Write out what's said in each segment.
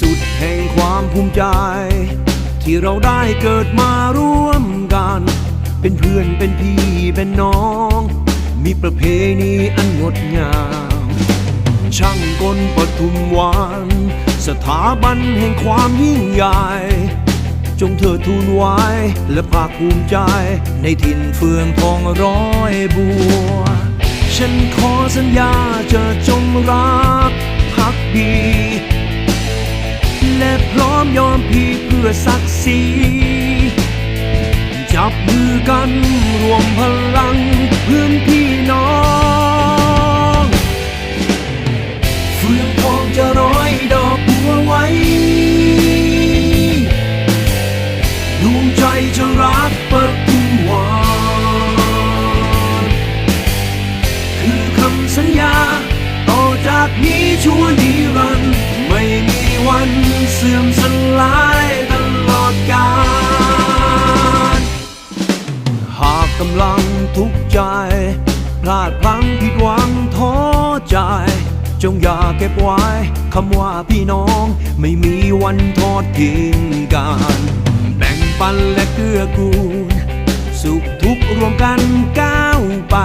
สุดแห่งความภูมิใจ ที่เราได้เกิดมาร่วมกัน เป็นเพื่อนเป็นพี่เป็นน้อง มีประเพณีอันงดงาม ช่างกลปทุมวันสถาบันแห่งความยิ่งใหญ่ จงเธอทูลไว้และภาคภูมิใจ ในถิ่นเฟืองทองร้อยบัว ฉันขอสัญญาจะจงรัก พื่อศักดิ์ศรีจับมือกันรวมพลังเพื่อนพี่น้องเฟื่องทองจะร้อยดอกบัวไว้ดวงใจจะรักเปิดทุกวันคือคำสัญญา ต่อจากนี้ชั่วนิรันดร์ไม่มีวันเสื่อมสลาย ใจ พลาดพลั้งผิดหวังท้อใจ จงอย่าเก็บไว้คำว่าพี่น้อง ไม่มีวันทอดทิ้งกัน แบ่งปันและเกื้อกูล สุขทุกข์รวมกันก้าวไป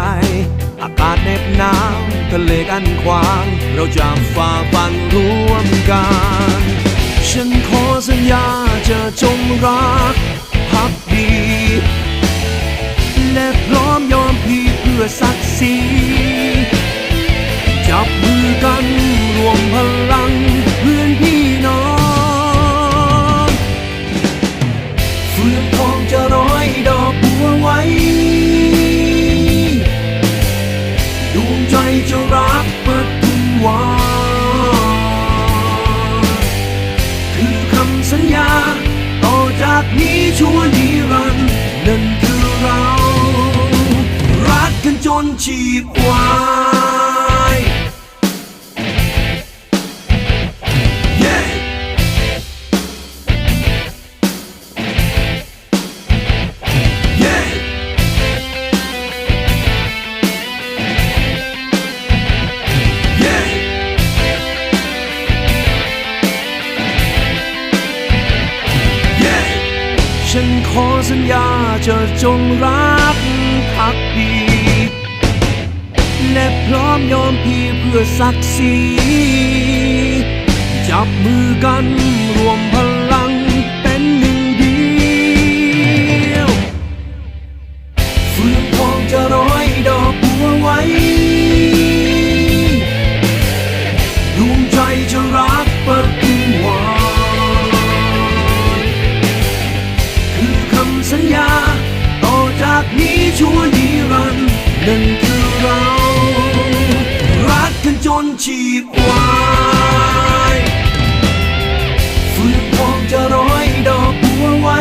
อากาศเน็บหนาวทะเลกันขวาง เราจะฝ่าฟันร่วมกัน ฉันขอสัญญาจะจงรักพักดี พื่อศักดิ์ศรีจับมือกันรวมพลังเพื่อนพี่น้องเฟืองทองจะร้อยดอกบัวไว้ดวงใจจะรักเปิดทุกวันคือคำสัญญา ต่อจากนี้ชั่วนิรันดร์นั่นคือเรา จนชีพวาย Yeah! Yeah! Yeah! Yeah! ฉันขอสัญญาจะจงรักพักดี และพร้อมยอมพี่เพื่อศักดิ์ศรีจับมือกันรวมพลัง ควายฟืนทองจะร้อยดอกบัวไว้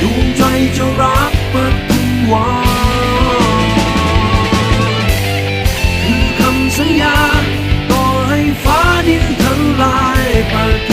ดวงใจจะรักประวานคือคำสัญญาต่อให้ฟ้าดินทลายประ